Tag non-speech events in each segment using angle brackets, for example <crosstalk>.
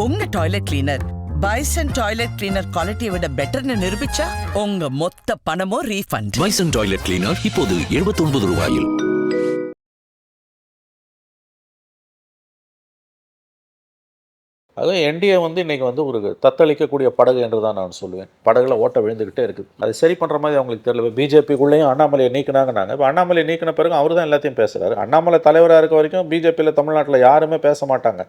உங்க toilet cleaner Bison toilet cleaner குவாலிட்டியை விட பெட்டர்னு நிரூபிச்சா உங்க மொத்த பணமும் ரீஃபண்ட் பைசன் டாய்லெட் கிளீனர் இப்போது 79 ரூபாயில். அதுவும் என்டிஏ வந்து இன்னைக்கு வந்து ஒரு தத்தளிக்கக்கூடிய படகு என்று தான் நான் சொல்லுவேன். படகுல ஓட்ட விழுந்துக்கிட்டே இருக்குது அது சரி பண்ணுற மாதிரி அவங்களுக்கு தெரியல. பிஜேபிக்குள்ளேயும் அண்ணாமலையை நீக்கினாங்கன்னாங்க இப்போ அண்ணாமலை நீக்கின பிறகு அவர் தான் எல்லாத்தையும் பேசுகிறாரு அண்ணாமலை தலைவராக இருக்க வரைக்கும் பிஜேபியில் தமிழ்நாட்டில் யாருமே பேச மாட்டாங்க.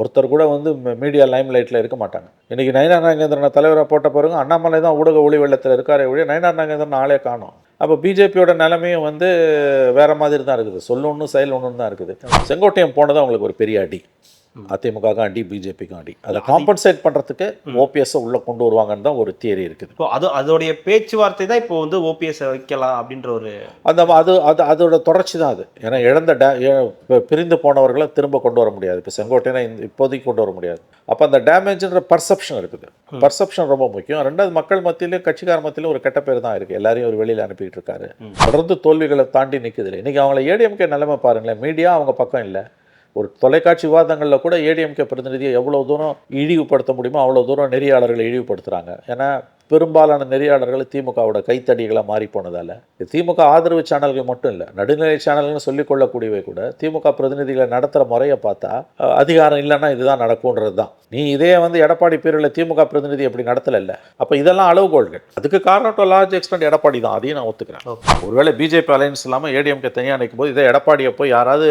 ஒருத்தர் கூட வந்து மீடியா லைம் லைட்டில் இருக்க மாட்டாங்க. இன்றைக்கி நயனார் நாகேந்திரனை தலைவராக போட்ட பிறகு அண்ணாமலை தான் ஊடக ஒளி வெள்ளத்தில் இருக்காரே ஒழிய நயனார் நாகேந்திரன் ஆளே காணும். அப்போ பிஜேபியோட நிலைமையும் வந்து வேறு மாதிரி தான் இருக்குது. சொல்ல ஒன்று செயல் ஒன்று தான் இருக்குது. செங்கோட்டையம் போனது அவங்களுக்கு ஒரு பெரிய அடி. பிஜேபிக்கும் அடி அதை காம்பன்சேட் பண்ணுறதுக்கு ஓபிஎஸ்ஸை உள்ளே கொண்டு வருவாங்கன்னு தான் ஒரு தியரி இருக்குது. இப்போ அது அதோடைய பேச்சுவார்த்தை தான் இப்போ வந்து ஓபிஎஸ் வைக்கலாம் அப்படின்ற ஒரு அந்த அது அது அதோட தொடர்ச்சி தான் அது. ஏன்னா இழந்த டே பிரிந்து போனவர்களை திரும்ப கொண்டு வர முடியாது. இப்போ செங்கோட்டையனை இந்த- இப்போதைக்கு கொண்டு வர முடியாது. அப்போ அந்த டேமேஜ்ன்ற பர்செப்ஷன் இருக்குது. பர்செப்ஷன் ரொம்ப முக்கியம். ரெண்டாவது மக்கள் மத்தியிலும் கட்சிக்கார மத்தியிலும் ஒரு கெட்ட பேர் தான் இருக்குது எல்லாரையும் ஒரு வெளியில் அனுப்பிட்டு இருக்காரு. தொடர்ந்து தோல்விகளை தாண்டி நிற்குது இல்லை இன்றைக்கி அவங்கள ஏடிஎம்கே நிலைமை பாருங்களேன். மீடியா அவங்க பக்கம் இல்லை. ஒரு தொலைக்காட்சி விவாதங்களில் கூட ஏடிஎம்கே பிரதிநிதியை எவ்வளோ தூரம் இழிவுபடுத்த முடியுமோ அவ்வளோ தூரம் நெறியாளர்களை இழிவுபடுத்துகிறாங்க ஏன்னா பெரும்பாலான நெறியாளர்கள் திமுகவோட கைத்தடிகளாக மாறி போனதால் திமுக ஆதரவு சேனல்கள் மட்டும் இல்லை நடுநிலை சேனல்கள்னு சொல்லிக் கொள்ளக்கூடியவை கூட திமுக பிரதிநிதிகளை நடத்துகிற முறையை பார்த்தா அதிகாரம் இல்லைன்னா இதுதான் நடக்கும்ன்றது தான். நீ இதே வந்து எடப்பாடி பேரில் திமுக பிரதிநிதி எப்படி நடத்தலைல்ல. அப்போ இதெல்லாம் அளவுகோல்கள். அதுக்கு காரணம் டு லார்ஜ் எக்ஸ்டென்ட் எடப்பாடி தான். அதையும் நான் ஒத்துக்கிறேன். ஒருவேளை பிஜேபி அலையன்ஸ் இல்லாமல் ஏடிஎம்கே தனியாக நிற்கும் போது இதே எடப்பாடியை போய் யாராவது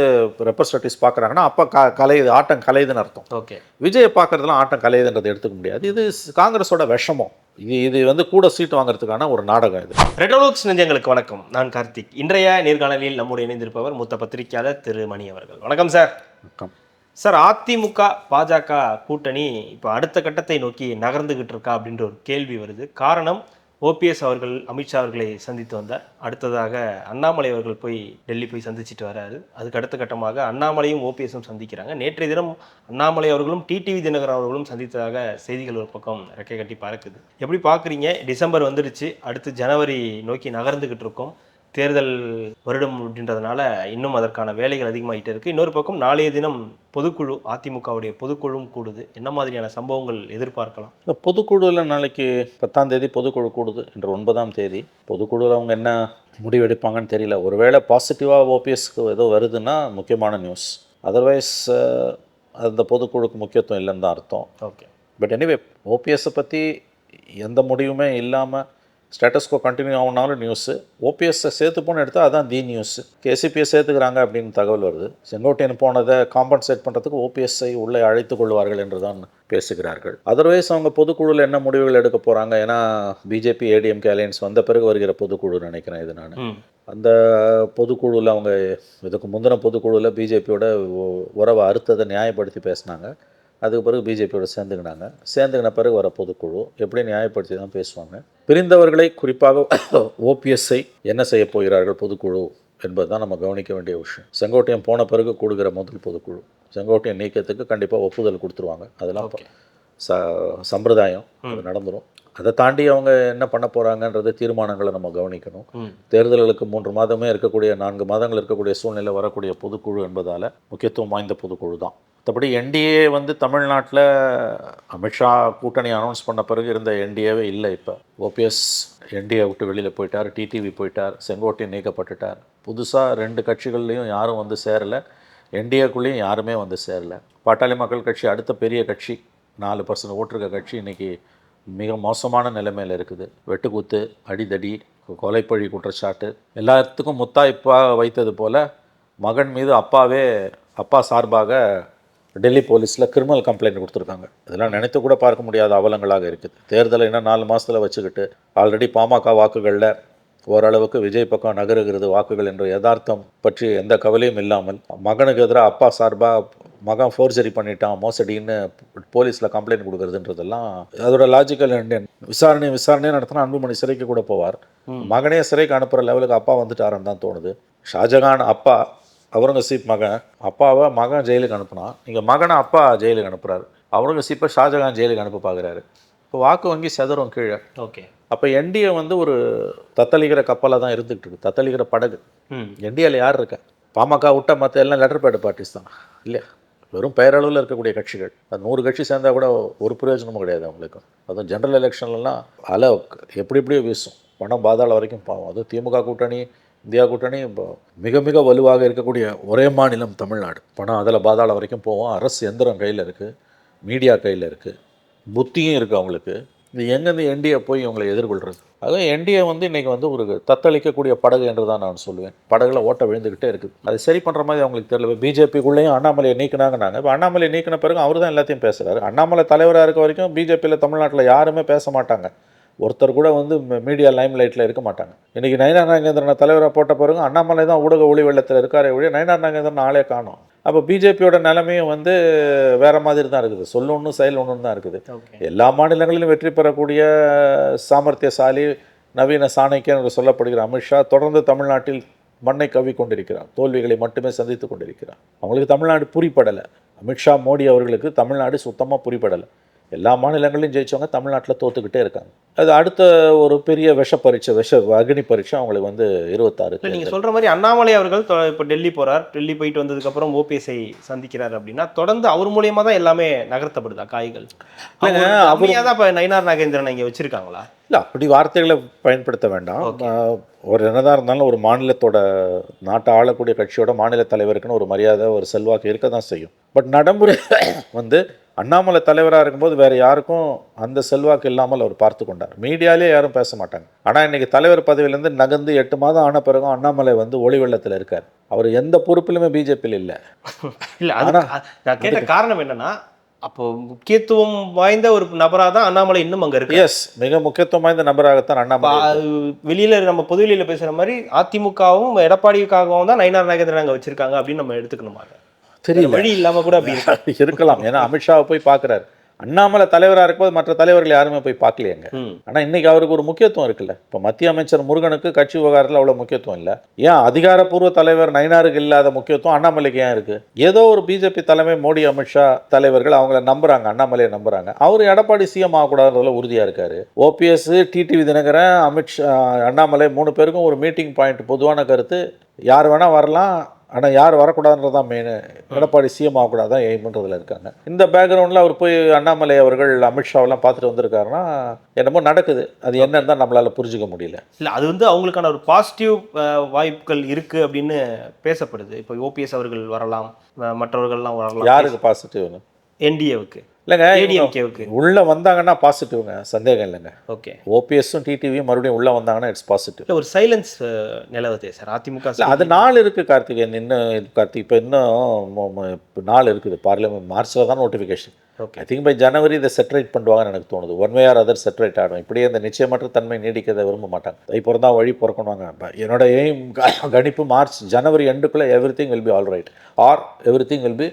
ரெப்ரஸன்டேட்டிவ்ஸ் பார்க்குறாங்கன்னா அப்போ க கலையுது ஆட்டம் கலையுதுன்னு அர்த்தம். ஓகே விஜயை பார்க்கறதுலாம் ஆட்டம் கலையுதுன்றது எடுத்துக்க முடியாது. இது காங்கிரஸோட விஷமம். இது இது வந்து கூட சீட் வாங்குறதுக்கான ஒரு நாடகம் இது. ரெட்டோலோக்ஸ் நெஞ்சங்களுக்கு வணக்கம். நான் கார்த்திக். இன்றைய நேர்காணலில் நம்முடைய இணைந்திருப்பவர் மூத்த பத்திரிகையாளர் திரு மணி அவர்கள். வணக்கம் சார். வணக்கம். சார் அதிமுக பாஜக கூட்டணி இப்போ அடுத்த கட்டத்தை நோக்கி நகர்ந்துகிட்டு இருக்கா அப்படின்ற ஒரு கேள்வி வருது. காரணம் ஓபிஎஸ் அவர்கள் அமித்ஷா அவர்களை சந்தித்து வந்தார். அடுத்ததாக அண்ணாமலை அவர்கள் போய் டெல்லி போய் சந்திச்சிட்டு வராரு. அதுக்கு அடுத்த கட்டமாக அண்ணாமலையும் ஓபிஎஸும் சந்திக்கிறாங்க. நேற்றைய தினம் அண்ணாமலை அவர்களும் டிடிவி தினகரன் அவர்களும் சந்தித்ததாக செய்திகள் ஒரு பக்கம் ரெக்கை கட்டி பறக்குது. எப்படி பார்க்குறீங்க? டிசம்பர் வந்துடுச்சு அடுத்து ஜனவரி நோக்கி நகர்ந்துக்கிட்டு இருக்கோம். தேர்தல் வருடம் அப்படின்றதுனால இன்னும் அதற்கான வேலைகள் அதிகமாகிட்டே இருக்கு. இன்னொரு பக்கம் நாளைய தினம் பொதுக்குழு அதிமுகவுடைய பொதுக்குழுவும் கூடுது. என்ன மாதிரியான சம்பவங்கள் எதிர்பார்க்கலாம்? இந்த பொதுக்குழுவில் நாளைக்கு பத்தாம் தேதி பொதுக்குழு கூடுது இன்று ஒன்பதாம் தேதி. பொதுக்குழுவில் அவங்க என்ன முடிவெடுப்பாங்கன்னு தெரியல. ஒருவேளை பாசிட்டிவாக ஓபிஎஸ்க்கு ஏதோ வருதுன்னா முக்கியமான நியூஸ் அதர்வைஸ் அந்த பொதுக்குழுக்கு முக்கியத்துவம் இல்லைன்னு தான் அர்த்தம். ஓகே பட் எனிவே ஓபிஎஸ்ஸை பற்றி எந்த முடிவுமே இல்லாமல் ஸ்டேட்டஸ்கோ கண்டினியூ ஆகுனாலும் நியூஸு ஓபிஎஸ்ஸை சேர்த்து போன எடுத்தால் அதான் தி நியூஸ் கேசிபியை சேர்த்துக்கிறாங்க அப்படின்னு தகவல் வருது. செங்கோட்டையன் போனதை காம்பன்சேட் பண்ணுறதுக்கு ஓபிஎஸ்ஐ உள்ளே அழைத்து கொள்வார்கள் என்று தான் பேசுகிறார்கள். அதர்வைஸ் அவங்க பொதுக்குழுவில் என்ன முடிவுகள் எடுக்க போகிறாங்க ஏன்னா பிஜேபி ஏடிஎம்கே அலையன்ஸ் வந்த பிறகு வருகிற பொதுக்குழு நினைக்கிறேன் இது நான். அந்த பொதுக்குழுவில் அவங்க இதுக்கு முந்தின பொதுக்குழுவில் பிஜேபியோட உறவை அறுத்ததை நியாயப்படுத்தி பேசினாங்க. அதுக்கு பிறகு பிஜேபியோட சேர்ந்துக்கினாங்க. சேர்ந்துக்கின பிறகு வர பொதுக்குழு எப்படி நியாயப்படுத்தி தான் பேசுவாங்க. பிரிந்தவர்களை குறிப்பாக <coughs> ஓபிஎஸ்ஐ என்ன செய்ய போகிறார்கள் பொதுக்குழு என்பது தான் நம்ம கவனிக்க வேண்டிய விஷயம். செங்கோட்டையன் போன பிறகு கூடுகிற முதல் பொதுக்குழு. செங்கோட்டையன் நீக்கத்துக்கு கண்டிப்பாக ஒப்புதல் கொடுத்துருவாங்க. அதெல்லாம். ச சம்பிரதாயம் அது நடந்துடும் அதை தாண்டி அவங்க என்ன பண்ண போகிறாங்கன்றது தீர்மானங்களை நம்ம கவனிக்கணும். தேர்தல்களுக்கு மூன்று மாதமே இருக்கக்கூடிய நான்கு மாதங்கள் இருக்கக்கூடிய சூழ்நிலை வரக்கூடிய பொதுக்குழு என்பதால் முக்கியத்துவம் வாய்ந்த பொதுக்குழு தான் மற்றபடி என்டிஏ வந்து தமிழ்நாட்டில் அமித்ஷா கூட்டணி அனௌன்ஸ் பண்ண பிறகு இருந்த என்டிஏவே இல்லை இப்போ. ஓபிஎஸ் என்டிஏ விட்டு வெளியில் போயிட்டார் டிடிவி போயிட்டார் செங்கோட்டையன் நீக்கப்பட்டுட்டார். புதுசாக ரெண்டு கட்சிகள்லேயும் யாரும் வந்து சேரலை என்டிஏக்குள்ளேயும் யாருமே வந்து சேரலை. பாட்டாளி மக்கள் கட்சி அடுத்த பெரிய கட்சி நாலு பர்சன்ட் ஓட்டிருக்க கட்சி இன்றைக்கி மிக மோசமான நிலைமையில் இருக்குது. வெட்டுக்குத்து அடிதடி கொலைப்பழி குற்றச்சாட்டு எல்லாத்துக்கும் முத்தாய்ப்பாக வைத்தது போல் மகன் மீது அப்பாவே அப்பா சார்பாக டெல்லி போலீஸில் கிரிமினல் கம்ப்ளைண்ட் கொடுத்துருக்காங்க. இதெல்லாம் நினைத்து கூட பார்க்க முடியாத அவலங்களாக இருக்குது. தேர்தலை இன்னும் நாலு மாதத்தில் வச்சுக்கிட்டு ஆல்ரெடி பாமக வாக்குகளில் ஓரளவுக்கு விஜய் பக்கம் நகருகிறது வாக்குகள் என்ற யதார்த்தம் பற்றி எந்த கவலையும் இல்லாமல் மகனுக்கு எதிராக அப்பா சார்பாக மகன் ஃபோர்ஜரி பண்ணிட்டான் மோசடின்னு போலீஸில் கம்ப்ளைண்ட் கொடுக்குறதுன்றதெல்லாம் அதோட லாஜிக்கல் விசாரணை விசாரணையை நடத்தினா அன்புமணி சிறைக்கு கூட போவார். மகனே சிறைக்கு அனுப்புகிற லெவலுக்கு அப்பா வந்துட்டாருன்னு தான் தோணுது. ஷாஜகான் அப்பா அவுரங்கசீப் மகன் அப்பாவை மகன் ஜெயிலுக்கு அனுப்புனான். இங்கே மகனை அப்பா ஜெயிலுக்கு அனுப்புறாரு. அவுரங்கசீப்பை ஷாஜகான் ஜெயிலுக்கு அனுப்ப பார்க்குறாரு இப்போ வாக்கு வங்கி செதறும் கீழே. ஓகே. அப்போ என்டிஏ வந்து ஒரு தத்தளிக்கிற கப்பலாக தான் இருந்துகிட்டு இருக்கு. தத்தளிக்கிற படகு. ம். என்டிஏல யார் இருக்கா? பாமக விட்ட மற்ற எல்லாம் லெட்டர் பேட் பார்ட்டிஸ் தான். இல்லையா வெறும் பெயரளவில் இருக்கக்கூடிய கட்சிகள். அது நூறு கட்சி சேர்ந்தா கூட ஒரு பிரயோஜனமும் கிடையாது அவங்களுக்கு. அதுவும் ஜென்ரல் எலெக்ஷன்லலாம் அலை எப்படி எப்படியோ வீசும். பணம் பாதாள வரைக்கும் பாவம். அதுவும் திமுக கூட்டணி இந்தியா கூட்டணி இப்போ மிக மிக வலுவாக இருக்கக்கூடிய ஒரே மாநிலம் தமிழ்நாடு. பணம் அதில் பாதாள வரைக்கும் போவோம் அரசு எந்திரம் கையில் இருக்குது மீடியா கையில் இருக்குது புத்தியும் இருக்குது அவங்களுக்கு. இது எங்கேருந்து என்டிஏ போய் இவங்களை எதிர்கொள்கிறது அதுவும் என்டிஏ வந்து இன்றைக்கி வந்து ஒரு தத்தளிக்கக்கூடிய படகு என்று தான் நான் சொல்லுவேன். படகுல ஓட்ட விழுந்துக்கிட்டே இருக்குது அது சரி பண்ணுற மாதிரி அவங்களுக்கு தெரியல. பிஜேபிக்குள்ளேயும் அண்ணாமலையை நீக்கினாங்கன்னாங்க இப்போ அண்ணாமலையை நீக்கின பிறகு அவர் தான் எல்லாத்தையும் பேசுகிறாரு அண்ணாமலை தலைவராக இருக்க வரைக்கும் பிஜேபியில் தமிழ்நாட்டில் யாருமே பேச மாட்டாங்க. ஒருத்தர் கூட வந்து மீடியா லைம் லைட்டில் இருக்க மாட்டாங்க. இன்றைக்கி நயனார் நாகேந்திரனை தலைவராக போட்ட பிறகு அண்ணாமலை தான் ஊடக ஒளி வெள்ளத்தில் இருக்காரே ஒழிய நயனார் நாகேந்திரன் ஆளே காணோம். அப்போ பிஜேபியோட நிலைமையும் வந்து வேற மாதிரி தான் இருக்குது. சொல்ல ஒன்று செயல் ஒன்று தான் இருக்குது. எல்லா மாநிலங்களிலும் வெற்றி பெறக்கூடிய சாமர்த்தியசாலி நவீன சாணக்கியன் என்று சொல்லப்படுகிற அமித்ஷா தொடர்ந்து தமிழ்நாட்டில் மண்ணை கவ்வி கொண்டிருக்கிறார். தோல்விகளை மட்டுமே சந்தித்து கொண்டிருக்கிறார். அவங்களுக்கு தமிழ்நாடு புரிப்படலை அமித்ஷா மோடி அவர்களுக்கு தமிழ்நாடு சுத்தமாக புரிப்படலை எல்லா மாநிலங்களையும் ஜெயிச்சவங்க தமிழ்நாட்டில் தோத்துக்கிட்டே இருக்காங்க. அது அடுத்த ஒரு பெரிய விஷ பரீட்சை விஷ அக்னி பரீட்சை அவங்களுக்கு வந்து இருபத்தாறு நீங்கள் சொல்கிற மாதிரி அண்ணாமலை அவர்கள் இப்போ டெல்லி போகிறார் டெல்லி போயிட்டு வந்ததுக்கப்புறம் ஓபிஎஸ்ஐ சந்திக்கிறார் அப்படின்னா தொடர்ந்து அவர் மூலியமா தான் எல்லாமே நகர்த்தப்படுதா காய்கள் இல்லைங்க, அவரு- அவரு தான் இப்போ நயினார் நாகேந்திரன் இங்கே வச்சிருக்காங்களா? இல்லை அப்படி வார்த்தைகளை பயன்படுத்த வேண்டாம். ஒரு என்னதான் இருந்தாலும் ஒரு மாநிலத்தோட நாட்டை ஆளக்கூடிய கட்சியோட மாநில தலைவருக்குன்னு ஒரு மரியாதை ஒரு செல்வாக்கு இருக்க தான் செய்யும். பட் நடைமுறை வந்து அண்ணாமலை தலைவராக இருக்கும்போது வேற யாருக்கும் அந்த செல்வாக்கு இல்லாமல் அவர் பார்த்து கொண்டார். மீடியாலே யாரும் பேச மாட்டாங்க. ஆனால் இன்னைக்கு தலைவர் பதவியிலேருந்து நகர்ந்து எட்டு மாதம் ஆன பிறகும் அண்ணாமலை வந்து ஒளி வெள்ளத்தில் இருக்கார். அவர் எந்த பொறுப்பிலுமே பிஜேபியில் இல்லை. இல்லை அது நான் கேட்ட காரணம் என்னன்னா அப்போ முக்கியத்துவம் வாய்ந்த ஒரு நபராக தான் அண்ணாமலை இன்னும் அங்கே இருக்கு எஸ் மிக முக்கியத்துவம் வாய்ந்த நபராகத்தான் அண்ணாமலை வெளியில நம்ம பொதுவெளியில பேசுற மாதிரி அதிமுகவும் எடப்பாடிக்காகவும் தான் நயினார் நாகேந்திரன் அங்கே வச்சிருக்காங்க அப்படின்னு நம்ம எடுத்துக்கணுமா? தெரியல. வழி இல்லாம கூட அப்படி இருக்கு? <laughs> இருக்கலாம். ஏன்னா அமித்ஷாவை போய் பார்க்குறாரு அண்ணாமலை தலைவராக இருக்கும்போது மற்ற தலைவர்கள் யாருமே போய் பார்க்கலையேங்க. ஆனால் இன்னைக்கு அவருக்கு ஒரு முக்கியத்துவம் இருக்குல்ல. இப்போ மத்திய அமைச்சர் முருகனுக்கு கட்சி விவகாரத்தில் அவ்வளோ முக்கியத்துவம் இல்லை. ஏன் அதிகாரப்பூர்வ தலைவர் நயினாருக்கு இல்லாத முக்கியத்துவம் அண்ணாமலைக்கு ஏன் இருக்கு? ஏதோ ஒரு பிஜேபி தலைமை மோடி அமித்ஷா தலைவர்கள் அவங்கள நம்புறாங்க. அண்ணாமலையை நம்புறாங்க. அவர் எடப்பாடி சிஎம் ஆகக்கூடாதுன்றதுல உறுதியாக இருக்காரு. ஓபிஎஸ் டிடிவி தினகரன் அமித்ஷா அண்ணாமலை மூணு பேருக்கும் ஒரு மீட்டிங் பாயிண்ட் பொதுவான கருத்து. யார் வேணால் வரலாம். ஆனால் யார் வரக்கூடாதுன்றது தான் மெயின் எடப்பாடி சிஎம் ஆகக்கூடாது தான் எய்ம்ன்றதுல இருக்காங்க. இந்த பேக்ரவுண்டில் அவர் போய் அண்ணாமலை அவர்கள் அமித்ஷாவெல்லாம் பார்த்துட்டு வந்திருக்காருன்னா என்னமோ நடக்குது. அது என்னன்னு தான் நம்மளால் புரிஞ்சுக்க முடியல. இல்ல அது வந்து அவங்களுக்கான ஒரு பாசிட்டிவ் வாய்ப்புகள் இருக்கு அப்படின்னு பேசப்படுது. இப்போ ஓபிஎஸ் அவர்கள் வரலாம் மற்றவர்கள்லாம் வரலாம். யாருக்கு பாசிட்டிவ்னு என்டிஏவுக்கு இல்லைங்க ஏடிஎம்கேவுக்கு உள்ள வந்தாங்கன்னா பாசிட்டிவ்ங்க சந்தேகம் இல்லைங்க. ஓகே ஓபிஎஸும் டிடிவியும் மறுபடியும் உள்ள வந்தாங்கன்னா இட்ஸ் பாசிட்டிவ் ஒரு சைலன்ஸ் நிலவுதே. சார் அதிமுக அது நாள் இருக்குது கார்த்திகேயன் இன்னும் கார்த்திக் இப்போ இன்னும் இப்போ நாள் இருக்குது. பார்லிமெண்ட் மார்ச்சில் தான் notification okay I think by January இதை செட்டரேட் பண்ணுவாங்கன்னு எனக்கு தோணுது. ஒன் வே ஆர் அதர் செட்டரேட் ஆகிடும் இப்படியே இந்த நிச்சயமற்ற தன்மை நீடிக்கிறதை விரும்ப மாட்டாங்க. தை பிறந்தா வழி பிறக்கணுவாங்க. என்னோட எய்ம் <laughs> கணிப்பு மார்ச் ஜனவரி எண்டுக்குள்ளே everything will be all right or everything will be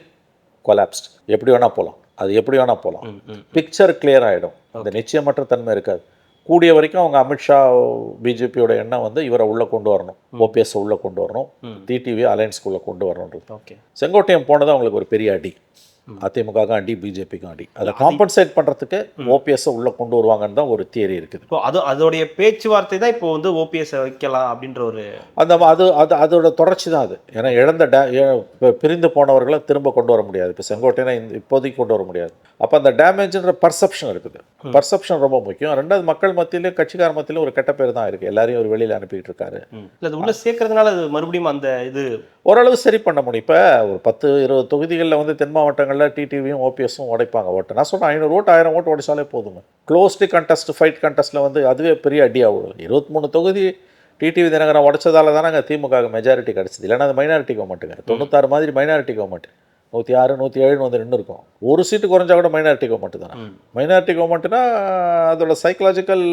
collapsed எப்படி வேணால் போகலாம் அது எப்படி வேணால் போகலாம். பிக்சர் கிளியர் ஆகிடும் அந்த நிச்சயமற்ற தன்மை இருக்காது. கூடிய வரைக்கும் அவங்க அமித்ஷா பிஜேபியோட எண்ணம் வந்து இவரை உள்ளே கொண்டு வரணும். ஓபிஎஸ் உள்ளே கொண்டு வரணும். டிடிவி அலையன்ஸ்குள்ளே கொண்டு வரணுன்றது. ஓகே. செங்கோட்டையன் போனது அவங்களுக்கு ஒரு பெரிய அடி. பிஜேபிக்கும் அடி அதை காம்பன்சேட் பண்ணுறதுக்கு ஓபிஎஸ்ஸை உள்ளே கொண்டு வருவாங்கன்னு தான் ஒரு தியரி இருக்குது. இப்போ அது அதோடைய பேச்சுவார்த்தை தான் இப்போ வந்து ஓபிஎஸ் வைக்கலாம் அப்படின்ற ஒரு அந்த அது அது அதோட தொடர்ச்சி தான் அது. ஏன்னா இழந்த டே பிரிந்து போனவர்களை திரும்ப கொண்டு வர முடியாது. இப்போ செங்கோட்டையனை இப்போதைக்கு கொண்டு வர முடியாது. அப்போ அந்த டேமேஜ்ன்ற பர்செப்ஷன் இருக்குது. பர்செப்ஷன் ரொம்ப முக்கியம். ரெண்டாவது மக்கள் மத்தியிலும் கட்சிக்கார மத்தியிலும் ஒரு கெட்ட பேர் தான் இருக்குது எல்லாரையும் ஒரு வெளியில் அனுப்பிட்டு இருக்காரு. இல்ல அது உள்ள சேர்க்கறதுனால அது மறுபடியும் அந்த இது ஓரளவு சரி பண்ண முடியும். இப்போ ஒரு பத்து இருபது தொகுதிகளில் வந்து தென் மாவட்டங்களில் டிடிவியும் ஓபிஎஸும் உடைப்பாங்க. ஓட்டு நான் சொல்கிறேன் ஐநூறு ஓட்டு ஆயிரம் ஓட்டு உடைச்சாலே போதுங்க. க்ளோஸ்டு கண்டெஸ்ட் ஃபைட் கண்டெஸ்ட்டில் வந்து அதுவே பெரிய அடியாக இருபத்தி மூணு தொகுதி டிடிவி தினகரன் உடைச்சதால தானே அங்கே திமுக மெஜாரிட்டி கிடச்சிது. இல்லைன்னா அது மைனாரிட்டி கவர்மெண்ட்டுங்க தொண்ணூத்தாறு மாதிரி மைனாரிட்டி கவர்மெண்ட் நூற்றி ஆறு நூற்றி ஏழுன்னு வந்து நின்று இருக்கும் ஒரு சீட்டு குறைஞ்சா கூட மைனாரிட்டி கவர்மெண்ட் தானே. மைனாரிட்டி கவர்மெண்ட்னா அதோட சைக்கலாஜிக்கல்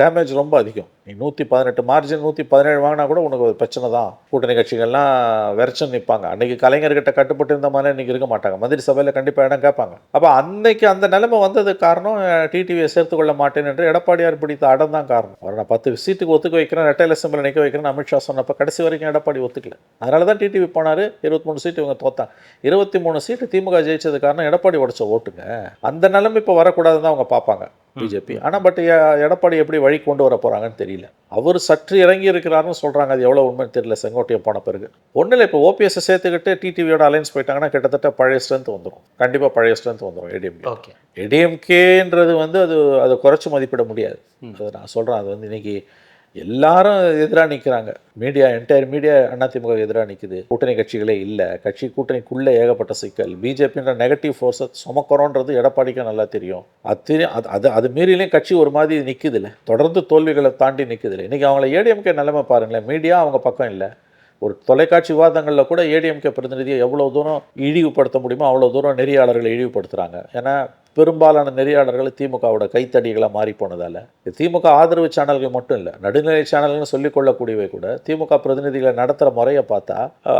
டேமேஜ் ரொம்ப அதிகம். நீ நூற்றி பதினெட்டு மார்ஜின் நூற்றி பதினேழு வாங்கினா கூட உனக்கு ஒரு பிரச்சனை தான். கூட்டணி கட்சிகள்லாம் வெறச்சன் நிற்பாங்க அன்னைக்கு கலைஞர்கிட்ட கட்டுப்பட்டு இருந்த மாதிரி இன்னைக்கு இருக்க மாட்டாங்க. மந்திரி சபையில் கண்டிப்பாக இடம் கேட்பாங்க. அப்போ அன்னைக்கு அந்த நிலைமை வந்ததுக்கு காரணம் டிடிவியை சேர்த்து கொள்ள மாட்டேன் என்று எடப்பாடியார் பிடித்த அடம் தான் காரணம். அவர் நான் பத்து சீட்டுக்கு ஒத்துக்க வைக்கிறேன் ரெட்டையில சிம்பிள் நிற்க வைக்கிறேன் அமித்ஷா சொன்னப்போ கடைசி வரைக்கும் எடப்பாடி ஒத்துக்கல. அதனால தான் டிடிவி போனார் இருபத்தி மூணு சீட்டு இவங்க தோத்தாங்க. இருபத்தி மூணு சீட்டு திமுக ஜெயிச்சது காரணம் எடப்பாடி உடைச்ச ஓட்டுங்க. அந்த நிலைமை இப்போ வரக்கூடாதுன்னு தான் அவங்க பார்ப்பாங்க பிஜேபி ஆனால் பட் எடப்பாடி எப்படி வழி கொண்டு வர போகிறாங்கன்னு தெரியல. அவர் சற்று இறங்கி இருக்கிறாருன்னு சொல்கிறாங்க அது எவ்வளோ உண்மைன்னு தெரியல செங்கோட்டையன் போன பிறகு. ஒன்றும் இல்லை இப்போ ஓபிஎஸ்ஸை சேர்த்துக்கிட்டு டிடிவியோட அலைன்ஸ் போயிட்டாங்கன்னா கிட்டத்தட்ட பழைய ஸ்ட்ரென்த் வந்துடும் கண்டிப்பாக பழைய ஸ்ட்ரென்த் வந்துடும் ஏடிஎம்கே ஓகே ஏடிஎம்கேன்றது வந்து அது அதை குறைச்சி மதிப்பிட முடியாது. அது நான் சொல்கிறேன் அது வந்து இன்னைக்கு எல்லாரும் எதிராக நிற்கிறாங்க மீடியா என்டையர் மீடியா அதிமுக எதிராக நிற்குது கூட்டணி கட்சிகளே இல்லை. கட்சி கூட்டணிக்குள்ளே ஏகப்பட்ட சிக்கல். பிஜேபின்ற நெகட்டிவ் ஃபோர்ஸை சுமக்கிறோன்றது எடப்பாடிக்கு நல்லா தெரியும். அது அது அது அது மீறிலையும் கட்சி ஒரு மாதிரி நிற்குதுல்ல தொடர்ந்து தோல்விகளை தாண்டி நிற்குதுல்ல இன்றைக்கி அவங்கள ஏடிஎம்கே நிலைமை பாருங்களேன். மீடியா அவங்க பக்கம் இல்லை. ஒரு தொலைக்காட்சி விவாதங்களில் கூட ஏடிஎம்கே பிரதிநிதியை எவ்வளோ தூரம் இழிவுபடுத்த முடியுமோ அவ்வளோ தூரம் நெறியாளர்களை இழிவுபடுத்துகிறாங்க ஏன்னா பெரும்பாலான நெறியாளர்கள் திமுகவோட கைத்தடிகளாக மாறி போனதால் திமுக ஆதரவு சேனல்கள் மட்டும் இல்லை நடுநிலை சேனல்கள்னு சொல்லிக் கொள்ளக்கூடியவை கூட திமுக பிரதிநிதிகளை நடத்துகிற முறையை பார்த்தா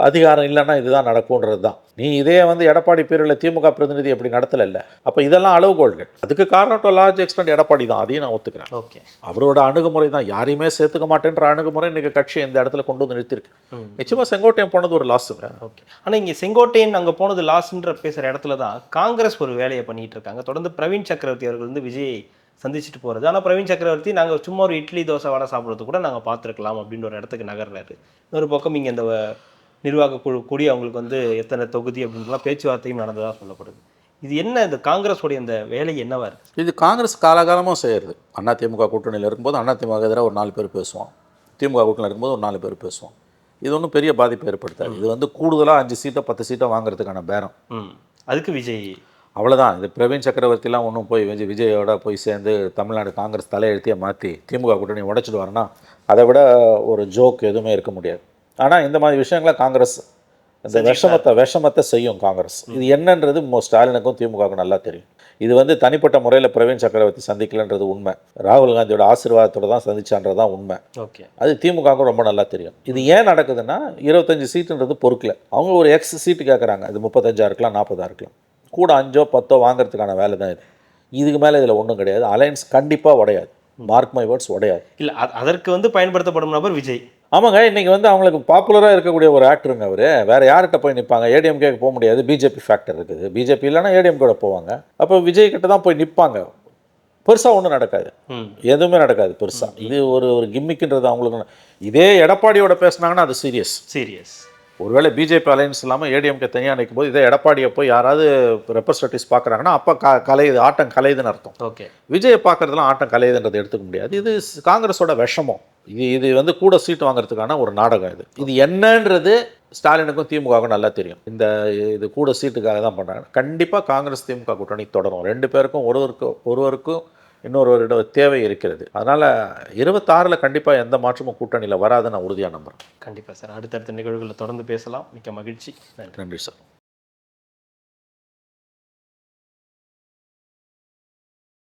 அதிகாரம் இல்லைன்னா இதுதான் நடக்கும்ன்றது தான் நீ இதே வந்து எடப்பாடி பேரில் திமுக பிரதிநிதி அப்படி நடத்தலைல்ல. அப்போ இதெல்லாம் அளவுகோல்கள் அதுக்கு காரணம் டு லார்ஜ் எக்ஸ்டென்ட் எடப்பாடி தான். அதையும் நான் ஒத்துக்கிறேன். ஓகே. அவரோட அணுகுமுறை தான். யாரையுமே சேர்த்துக்க மாட்டேன்ற அணுகுமுறை இன்னைக்கு கட்சி இந்த இடத்துல கொண்டு வந்து நிறுத்திருக்கு ம். நிச்சயமா செங்கோட்டையன் போனது ஒரு லாஸுங்க ஓகே. ஆனால் இங்கே செங்கோட்டையன் அங்கே போனது லாஸ்ன்ற பேசுகிற இடத்துல தான் காங்கிரஸ் ஒரு வேலையை பண்ணிட்டு இருக்காங்க. தொடர்ந்து பிரவீன் சக்கரவர்த்தி அவர்கள் வந்து விஜய் சந்திச்சுட்டு போகிறது ஆனால் பிரவீன் சக்கரவர்த்தி நாங்கள் சும்மா ஒரு இட்லி தோசை வடை சாப்பிட்றது கூட நாங்கள் பார்த்துருக்கலாம் அப்படின்ற ஒரு இடத்துக்கு நகர்றாரு இன்னொரு பக்கம் இங்கே இந்த நிர்வாக குழு கூடி அவங்களுக்கு வந்து எத்தனை தொகுதி அப்படின்றலாம் பேச்சுவார்த்தையும் நடந்ததாக சொல்லப்படுது. இது என்ன இந்த காங்கிரஸோடைய இந்த வேலை என்னவா இருக்கு? இது காங்கிரஸ் காலகாலமாக செய்கிறது அதிமுக கூட்டணியில் இருக்கும்போது அதிமுக எதிராக ஒரு நாலு பேர் பேசுவான் திமுக கூட்டணியில் இருக்கும்போது ஒரு நாலு பேர் பேசுவான் இது ஒன்றும் பெரிய பாதிப்பை ஏற்படுத்தாது. இது வந்து கூடுதலாக அஞ்சு சீட்டை பத்து சீட்டை வாங்குறதுக்கான பேரம். அதுக்கு விஜய் அவ்வளோதான் இது பிரவீன் சக்கரவர்த்திலாம் ஒன்றும் போய் விஜய் விஜயோட போய் சேர்ந்து தமிழ்நாடு காங்கிரஸ் தலையெழுத்தியை மாற்றி திமுக கூட்டணி உடைச்சிட்டு வரனா அதை விட ஒரு ஜோக் எதுவுமே இருக்க முடியாது. ஆனால் இந்த மாதிரி விஷயங்களை காங்கிரஸ் இந்த விஷமத்தை விஷமத்தை செய்யும் காங்கிரஸ். இது என்னன்றது ஸ்டாலினுக்கும் திமுகவுக்கும் நல்லா தெரியும். இது வந்து தனிப்பட்ட முறையில் பிரவீன் சக்கரவர்த்தி சந்திக்கலன்றது உண்மை. ராகுல் காந்தியோட ஆசீர்வாதத்தோட தான் சந்திச்சான்றது தான் உண்மை. ஓகே. அது திமுகவுக்கும் ரொம்ப நல்லா தெரியும். இது ஏன் நடக்குதுன்னா இருபத்தஞ்சு சீட்டுன்றது பொறுக்கல. அவங்க ஒரு எக்ஸ் சீட்டு கேட்குறாங்க அது முப்பத்தஞ்சா இருக்கலாம் நாற்பதா இருக்கலாம் கூட அஞ்சோ பத்தோ வாங்குறதுக்கான வேலை தான் இது. இதுக்கு மேலே இதில் ஒன்றும் கிடையாது. அலையன்ஸ் கண்டிப்பாக உடையாது. மார்க் மை வேர்ட்ஸ் உடையாது. இல்லை அதற்கு வந்து பயன்படுத்தப்படும் நபர் விஜய். ஆமாங்க இன்னைக்கு வந்து அவங்களுக்கு பாப்புலராக இருக்கக்கூடிய ஒரு ஆக்டருங்க அவர். வேற யார்கிட்ட போய் நிற்பாங்க ஏடிஎம்கேக்கு போக முடியாது. பிஜேபி ஃபேக்டர் இருக்குது. பிஜேபி இல்லைன்னா ஏடிஎம்கேட போவாங்க. அப்போ விஜய் கிட்ட தான் போய் நிற்பாங்க பெருசாக ஒன்றும் நடக்காது. எதுவுமே நடக்காது பெருசாக இது ஒரு ஒரு கிம்மிக்குன்றது அவங்களுக்கு. இதே எடப்பாடியோட பேசுனாங்கன்னா அது சீரியஸ் சீரியஸ் ஒருவேளை பிஜேபி அலையன்ஸ் இல்லாமல் ஏடிஎம்கே தனியாக நிற்கும் போது இதே எடப்பாடியை போய் யாராவது ரெப்ரஸன்டேட்டிவ்ஸ் பார்க்குறாங்கன்னா அப்போ க கலையுது ஆட்டம் கலையுதுன்னு அர்த்தம். ஓகே விஜயை பார்க்குறதுலாம் ஆட்டம் கலையுதுன்றதை எடுத்துக்க முடியாது. இது காங்கிரஸோட விஷமம். இது இது வந்து கூட சீட் வாங்குறதுக்கான ஒரு நாடகம் இது. இது என்னன்றது ஸ்டாலினுக்கும் திமுகவுக்கும் நல்லா தெரியும். இந்த இது கூட சீட்டுக்காக தான் பண்ணுறாங்க கண்டிப்பாக காங்கிரஸ் திமுக கூட்டணி தொடரும். ரெண்டு பேருக்கும் ஒருவருக்கு ஒருவருக்கும் இன்னொருவரிடம் தேவை இருக்கிறது. அதனால் இருபத்தாறில் கண்டிப்பாக எந்த மாற்றமும் கூட்டணியில் வராதுன்னு நான் உறுதியாக நம்புகிறேன் கண்டிப்பாக சார். அடுத்தடுத்த நிகழ்வுகளில் தொடர்ந்து பேசலாம். மிக்க மகிழ்ச்சி. நன்றி. நன்றி சார்.